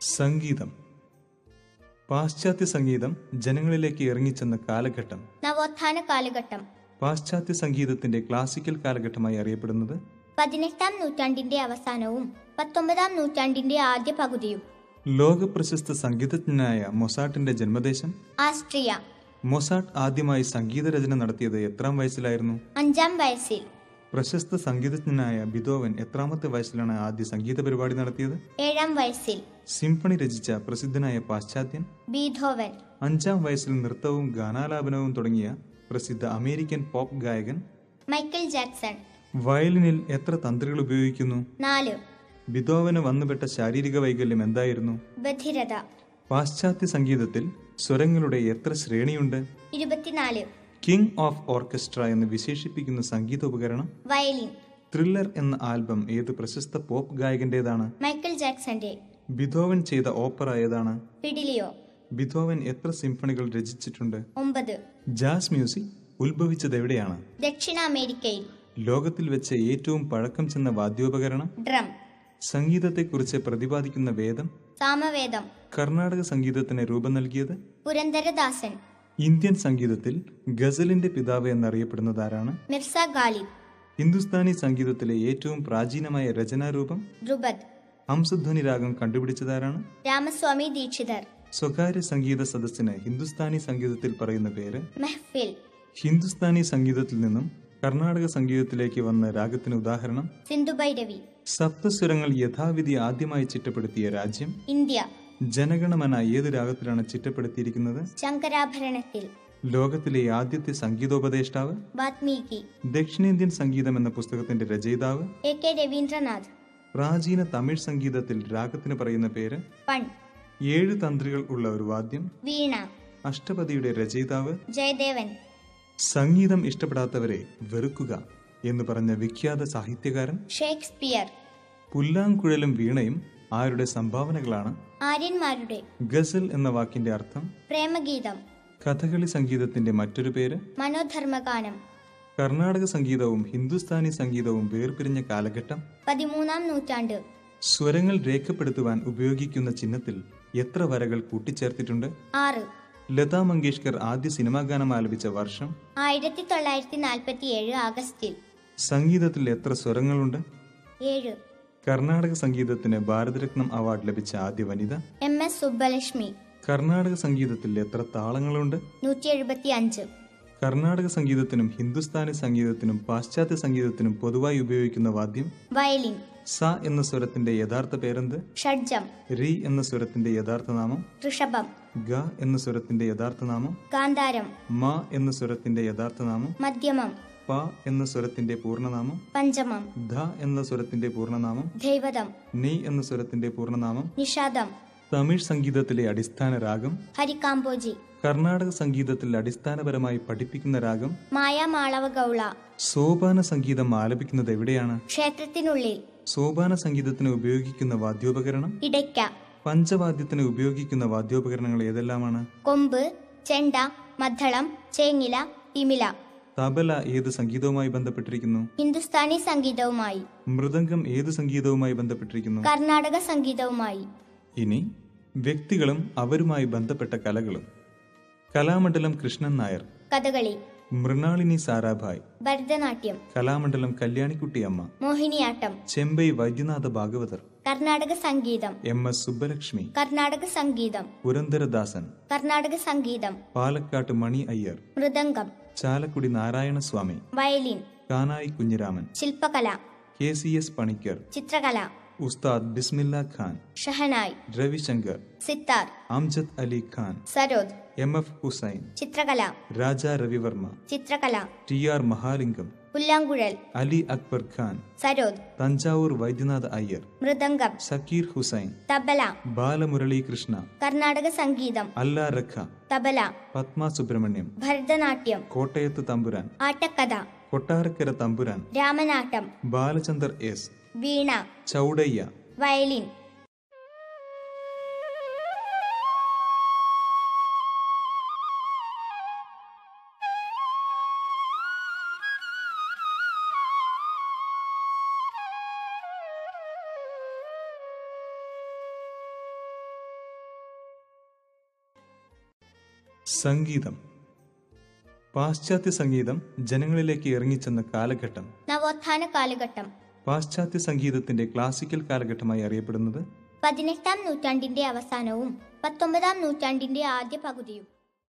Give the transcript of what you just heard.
സംഗീതം. പാശ്ചാത്യ സംഗീതം ജനങ്ങളിലേക്ക് ഇറങ്ങിച്ചെന്ന കാലഘട്ടം. നവോത്ഥാന കാലഘട്ടം. പാശ്ചാത്യ സംഗീതത്തിന്റെ ക്ലാസിക്കൽ കാലഘട്ടമായി അറിയപ്പെടുന്നത് പതിനെട്ടാം നൂറ്റാണ്ടിന്റെ അവസാനവും പത്തൊമ്പതാം നൂറ്റാണ്ടിന്റെ ആദ്യ പകുതിയും. ലോകപ്രശസ്ത സംഗീതജ്ഞനായ മൊസാട്ടിന്റെ ജന്മദേശം. ആസ്ട്രിയ. മൊസാട്ട് ആദ്യമായി സംഗീത രചന നടത്തിയത് എത്രാം വയസ്സിലായിരുന്നു? അഞ്ചാം വയസ്സിൽ. പ്രശസ്ത സംഗീതജ്ഞനായ ബിദോവൻ എത്രാമത്തെ വയസ്സിലാണ് ആദ്യ സംഗീത പരിപാടി നടത്തിയത്? ഏഴാം വയസ്സിൽ. സിംഫണി രചിച്ച പ്രസിദ്ധനായ പാശ്ചാത്യൻ ബീഥോവൻ. അഞ്ചാം വയസ്സിൽ നൃത്തവും ഗാനാലാപനവും തുടങ്ങിയ പ്രസിദ്ധ അമേരിക്കൻ പോപ്പ് ഗായകൻ മൈക്കൽ ജാക്സൺ. വയലിനിൽ എത്ര തന്ത്രികൾ ഉപയോഗിക്കുന്നു? നാല്. ബിതോവന് വന്നുപെട്ട ശാരീരിക വൈകല്യം എന്തായിരുന്നു? ബധിരത. പാശ്ചാത്യ സംഗീതത്തിൽ സ്വരങ്ങളുടെ എത്ര ശ്രേണിയുണ്ട്? ഇരുപത്തിനാല്. കിങ് ഓഫ് ഓർക്കസ്ട്ര എന്ന് വിശേഷിപ്പിക്കുന്ന സംഗീത ഉപകരണം? വയലിൻ. ത്രില്ലർ എന്ന ആൽബം ഏത് പ്രശസ്ത പോപ്പ് ഗായകന്റേതാണ്? മൈക്കൽ ജാക്സന്റെ. ബിതോവൻ ചെയ്ത ഓപ്പറ ഏതാണ്? ഫിഡിലിയോ ബിധോവൻ എത്ര സിംഫണികൾ രചിച്ചിട്ടുണ്ട്? ഒമ്പത്. ജാസ് മ്യൂസിക് ഉത്ഭവിച്ചത് എവിടെയാണ് ദക്ഷിണ അമേരിക്കയിൽ ലോകത്തിൽ വെച്ച ഏറ്റവും പഴക്കം ചെന്ന വാദ്യോപകരണം? ഡ്രം. സംഗീതത്തെക്കുറിച്ച് പ്രതിപാദിക്കുന്ന വേദം? സാമവേദം. കർണാടക സംഗീതത്തിന് രൂപം നൽകിയത്? പുരന്ദരദാസൻ. ഇന്ത്യൻ സംഗീതത്തിൽ ഗസലിന്റെ പിതാവ് എന്നറിയപ്പെടുന്നത് ആരാണ്? മിർസ ഗാലിബ്. ഹിന്ദുസ്ഥാനി സംഗീതത്തിലെ ഏറ്റവും പ്രാചീനമായ രചനാരൂപം? ദ്രുപദ്. ഹംസധ്വനി രാഗം കണ്ടുപിടിച്ചതാരാണ്? രാമസ്വാമി ദീക്ഷിതർ. സ്വകാര്യ സംഗീത സദസ്സിന് ഹിന്ദുസ്ഥാനി സംഗീതത്തിൽ പറയുന്ന പേര്? മെഹ്ഫിൽ. ഹിന്ദുസ്ഥാനി സംഗീതത്തിൽ നിന്നും കർണാടക സംഗീതത്തിലേക്ക് വന്ന രാഗത്തിന് ഉദാഹരണം? സിന്ധുഭൈരവി സപ്തസ്വരങ്ങൾ യഥാവിധി ആദ്യമായി ചിട്ടപ്പെടുത്തിയ രാജ്യം? ഇന്ത്യ. ജനഗണമന ഏത് രാഗത്തിലാണ് ചിട്ടപ്പെടുത്തിയിരിക്കുന്നത്? ശങ്കരാഭരണത്തിൽ. ലോകത്തിലെ ആദ്യത്തെ സംഗീതോപദേഷ്ടാവ്? വാത്മീകി. ദക്ഷിണേന്ത്യൻ സംഗീതം എന്ന പുസ്തകത്തിന്റെ രചയിതാവ്? A K Raveendranath. പ്രാചീന തമിഴ് സംഗീതത്തിൽ രാഗത്തിന് പറയുന്ന പേര്? പൺ. ഏഴ് തന്ത്രികൾ ഉള്ള ഒരു വാദ്യം? വീണ. അഷ്ടപതിയുടെ രചയിതാവ്? ജയദേവൻ. സംഗീതം ഇഷ്ടപ്പെടാത്തവരെ വെറുക്കുക എന്ന് പറഞ്ഞ വിഖ്യാത സാഹിത്യകാരൻ? ഷേക്സ്പിയർ. പുല്ലാങ്കുഴലും വീണയും ആരുടെ സംഭാവനകളാണ്? ആര്യന്മാരുടെ. ഗസൽ എന്ന വാക്കിന്റെ അർത്ഥം? പ്രേമഗീതം. കഥകളി സംഗീതത്തിന്റെ മറ്റൊരു പേര്? മനോധർമ്മഗാനം. കർണാടക സംഗീതവും ഹിന്ദുസ്ഥാനി സംഗീതവും വേർപിരിഞ്ഞ കാലഘട്ടം പതിമൂന്നാം നൂറ്റാണ്ട്. സ്വരങ്ങൾ രേഖപ്പെടുത്തുവാൻ ഉപയോഗിക്കുന്ന ചിഹ്നത്തിൽ എത്ര വരകൾ കൂട്ടിച്ചേർത്തിട്ടുണ്ട്? ആറ്. ലതാ മങ്കേഷ്കർ ആദ്യ സിനിമാ ഗാനം ആലപിച്ച വർഷം? ആയിരത്തി തൊള്ളായിരത്തി നാൽപ്പത്തി ഏഴ് ആഗസ്റ്റിൽ. സംഗീതത്തിൽ എത്ര സ്വരങ്ങളുണ്ട്? ഏഴ്. കർണാടക സംഗീതത്തിന് ഭാരതരത്നം അവാർഡ് ലഭിച്ച ആദ്യ വനിത? M S Subbulakshmi. കർണാടക സംഗീതത്തിൽ എത്ര താളങ്ങളുണ്ട്? നൂറ്റി എഴുപത്തി അഞ്ച് കർണാടക സംഗീതത്തിനും ഹിന്ദുസ്ഥാനി സംഗീതത്തിനും പാശ്ചാത്യ സംഗീതത്തിനും പൊതുവായി ഉപയോഗിക്കുന്ന വാദ്യം വയലിൻ. സ എന്ന സ്വരത്തിന്റെ യഥാർത്ഥ പേരെന്ത്? ഷഡ്ജം. റി എന്ന സ്വരത്തിന്റെ യഥാർത്ഥ നാമം ഋഷഭം. ഗ എന്ന സ്വരത്തിന്റെ യഥാർത്ഥ നാമം കാന്താരം മ എന്ന സ്വരത്തിന്റെ യഥാർത്ഥ നാമം മധ്യമം. പ എന്ന സ്വരത്തിന്റെ പൂർണനാമം പഞ്ചമം. ധ എന്ന സ്വരത്തിന്റെ പൂർണനാമം ദൈവതം നി എന്ന സ്വരത്തിന്റെ പൂർണനാമം നിഷാദം. തമിഴ് സംഗീതത്തിലെ അടിസ്ഥാന രാഗം ഹരികാംബോജി കർണാടക സംഗീതത്തിൽ അടിസ്ഥാനപരമായി പഠിപ്പിക്കുന്ന രാഗം മായാമാളവ ഗൗള. സോപാന സംഗീതം ആലപിക്കുന്നത് എവിടെയാണ്? ക്ഷേത്രത്തിനുള്ളിൽ. സോപാന സംഗീതത്തിന് ഉപയോഗിക്കുന്ന വാദ്യോപകരണം ഇടയ്ക്ക. പഞ്ചവാദ്യത്തിന് ഉപയോഗിക്കുന്ന വാദ്യോപകരണങ്ങൾ ഏതെല്ലാമാണ്? കൊമ്പ് ചെണ്ട മദ്ദളം ചേങ്ങില തിമില തബല ഏത് സംഗീതവുമായി ബന്ധപ്പെട്ടിരിക്കുന്നു? ഹിന്ദുസ്ഥാനി സംഗീതവുമായി. മൃദംഗം ഏത് സംഗീതവുമായി ബന്ധപ്പെട്ടിരിക്കുന്നു? കർണാടക സംഗീതവുമായി. ഇനി വ്യക്തികളും അവരുമായി ബന്ധപ്പെട്ട കലകളും. കലാമണ്ഡലം കൃഷ്ണൻ നായർ. കഥകളി. മൃണാളിനി സാരാഭായ്. ഭരതനാട്യം. കലാമണ്ഡലം കല്യാണിക്കുട്ടിയമ്മ മോഹിനിയാട്ടം. ചെമ്പൈ വൈദ്യനാഥ ഭാഗവതർ. കർണാടക സംഗീതം. M S Subbulakshmi. കർണാടക സംഗീതം. പുരന്ദരദാസൻ കർണാടക സംഗീതം. Palakkad Mani Iyer. Mridangam. Chalakudy Narayanaswamy. Violin. Kanayi Kunhiraman. ശില്പകല. K C S Panicker. ചിത്രകല. ഉസ്താദ് ബിസ്മില്ല ഖാൻ ഷഹനായ് രവിശങ്കർ സിത്താർ അംജദ് അലി ഖാൻ സരോദ് എം എഫ് ഹുസൈൻ ചിത്രകല രാജ രവിവർമ്മ ചിത്രകല ടി ആർ മഹാലിംഗം പുല്ലാങ്കുഴൽ അലി അക്ബർ ഖാൻ സരോദ് തഞ്ചാവൂർ വൈദ്യനാഥ് അയ്യർ മൃദംഗം സക്കീർ ഹുസൈൻ തബല ബാലമുരളി കൃഷ്ണ കർണാടക സംഗീതം അല്ല റഖ തബല പത്മ സുബ്രഹ്മണ്യം ഭരതനാട്യം കോട്ടയത്ത് തമ്പുരാൻ ആട്ടക്കഥ കൊട്ടാരക്കര തമ്പുരാൻ രാമനാട്ടം ബാലചന്ദർ എസ് വീണ ചൗടയ്യ വയലിൻ. സംഗീതം. പാശ്ചാത്യ സംഗീതം ജനങ്ങളിലേക്ക് ഇറങ്ങിച്ചെന്ന കാലഘട്ടം. നവോത്ഥാന കാലഘട്ടം. പാശ്ചാത്യ സംഗീതത്തിന്റെ ക്ലാസിക്കൽ കാലഘട്ടമായി അറിയപ്പെടുന്നത് പതിനെട്ടാം നൂറ്റാണ്ടിന്റെ അവസാനവും പത്തൊമ്പതാം നൂറ്റാണ്ടിന്റെ ആദ്യ പകുതിയും.